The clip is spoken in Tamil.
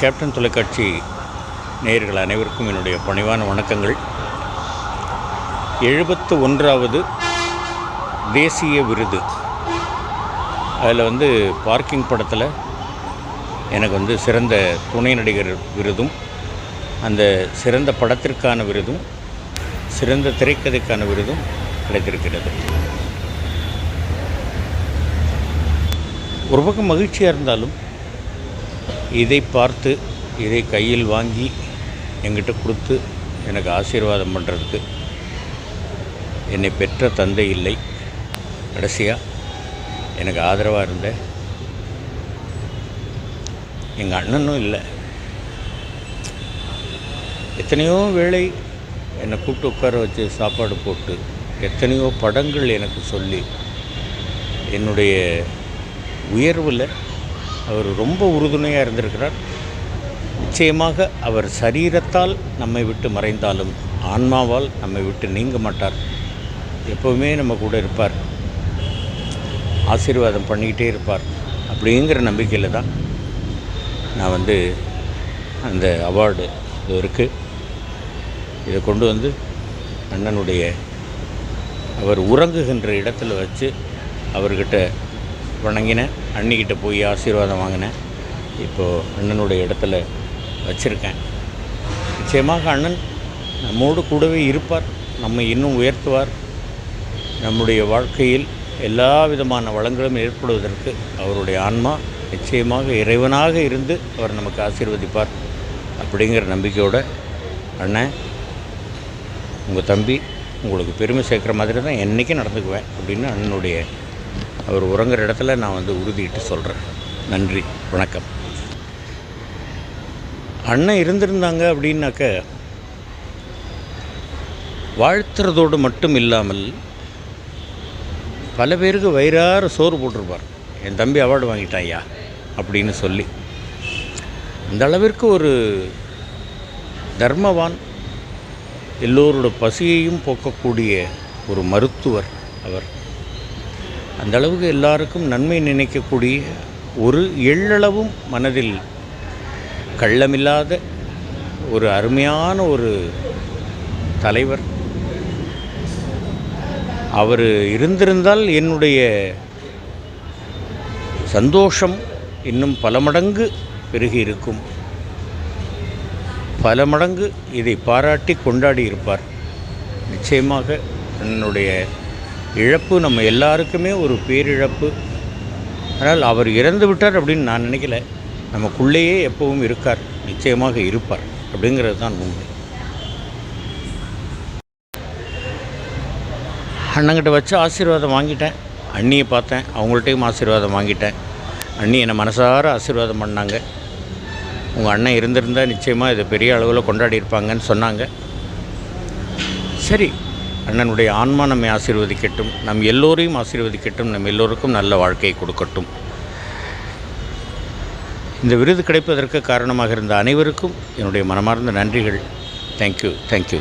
கேப்டன் தொலைக்காட்சி நேயர்கள் அனைவருக்கும் என்னுடைய பணிவான வணக்கங்கள். எழுபத்து ஒன்றாவது தேசிய விருது. அதில் வந்து பார்க்கிங் படத்தில் எனக்கு வந்து சிறந்த துணை நடிகர் விருதும் அந்த சிறந்த படத்திற்கான விருதும் சிறந்த திரைக்கதைக்கான விருதும் கிடைத்திருக்கிறது. ஒரு பக்கம் மகிழ்ச்சியாக இருந்தாலும் இதை பார்த்து இதை கையில் வாங்கி என்கிட்ட கொடுத்து எனக்கு ஆசீர்வாதம் பண்ணுறதுக்கு என்னை பெற்ற தந்தை இல்லை. கடைசியாக எனக்கு ஆதரவாக இருந்த எங்கள் அண்ணனும் இல்லை. எத்தனையோ வேளை என்னை கூப்பிட்டு உட்கார வச்சு சாப்பாடு போட்டு எத்தனையோ படங்கள் எனக்கு சொல்லி என்னுடைய உயர்வில் அவர் ரொம்ப உறுதுணையாக இருந்திருக்கிறார். நிச்சயமாக அவர் சரீரத்தால் நம்மை விட்டு மறைந்தாலும் ஆன்மாவால் நம்மை விட்டு நீங்க மாட்டார். எப்போவுமே நம்ம கூட இருப்பார். ஆசீர்வாதம் பண்ணிக்கிட்டே இருப்பார் அப்படிங்கிற நம்பிக்கையில் தான் நான் வந்து அந்த அவார்டு இது இருக்குது இதை கொண்டு வந்து அண்ணனுடைய அவர் உறங்குகின்ற இடத்துல வச்சு அவர்கிட்ட வணங்கினேன் அண்ணிக்கிட்ட போய் ஆசீர்வாதம் வாங்கினேன் இப்போது அண்ணனுடைய இடத்துல வச்சுருக்கேன். நிச்சயமாக அண்ணன் நம்மோடு கூடவே இருப்பார் நம்மை இன்னும் உயர்த்துவார். நம்முடைய வாழ்க்கையில் எல்லா விதமான வளங்களும் ஏற்படுவதற்கு அவருடைய ஆன்மா நிச்சயமாக இறைவனாக இருந்து அவர் நமக்கு ஆசீர்வதிப்பார் அப்படிங்கிற நம்பிக்கையோடு அண்ணன் உங்கள் தம்பி உங்களுக்கு பெருமை சேர்க்குற மாதிரி தான் என்றைக்கும் நடந்துக்குவேன் அப்படின்னு அண்ணனுடைய அவர் உறங்குற இடத்துல நான் வந்து உறுதிட்டு சொல்கிறேன் நன்றி வணக்கம். அண்ணன் இருந்திருந்தாங்க அப்படின்னாக்க வாழ்த்துறதோடு மட்டும் இல்லாமல் பல பேருக்கு வயிறார சோறு போட்டிருப்பார். என் தம்பி அவார்டு வாங்கிட்டான் ஐயா அப்படின்னு சொல்லி. அந்த அளவிற்கு ஒரு தர்மவான் எல்லோரோட பசியையும் போக்கக்கூடிய ஒரு மருத்துவர் அவர். அந்த அளவுக்கு எல்லாருக்கும் நன்மை நினைக்கக்கூடிய ஒரு எள்ளளவும் மனதில் கள்ளமில்லாத ஒரு அருமையான ஒரு தலைவர். அவர் இருந்திருந்தால் என்னுடைய சந்தோஷம் இன்னும் பல மடங்கு பெருகி இருக்கும். பல மடங்கு இதை பாராட்டி கொண்டாடி இருப்பார். நிச்சயமாக என்னுடைய இழப்பு நம்ம எல்லாருக்குமே ஒரு பேரிழப்பு. ஆனால் அவர் இறந்து விட்டார் அப்படின்னு நான் நினைக்கல. நமக்குள்ளேயே எப்பவும் இருக்கார் நிச்சயமாக இருப்பார் அப்படிங்கிறது தான் உண்மை. அண்ணங்கிட்ட வச்சு ஆசீர்வாதம் வாங்கிட்டேன். அண்ணியை பார்த்தேன் அவங்கள்ட்டையும் ஆசீர்வாதம் வாங்கிட்டேன். அண்ணி என்னை மனசார ஆசீர்வாதம் பண்ணாங்க. உங்கள் அண்ணன் இருந்திருந்தால் நிச்சயமாக இதை பெரிய அளவில் கொண்டாடி இருப்பாங்கன்னு சொன்னாங்க. சரி அண்ணனுடைய ஆன்மா நம்மை ஆசீர்வதிக்கட்டும் நம் எல்லோரையும் ஆசீர்வதிக்கட்டும் நம் எல்லோருக்கும் நல்ல வாழ்க்கையை கொடுக்கட்டும். இந்த விருது கிடைப்பதற்கு காரணமாக இருந்த அனைவருக்கும் என்னுடைய மனமார்ந்த நன்றிகள். Thank you thank you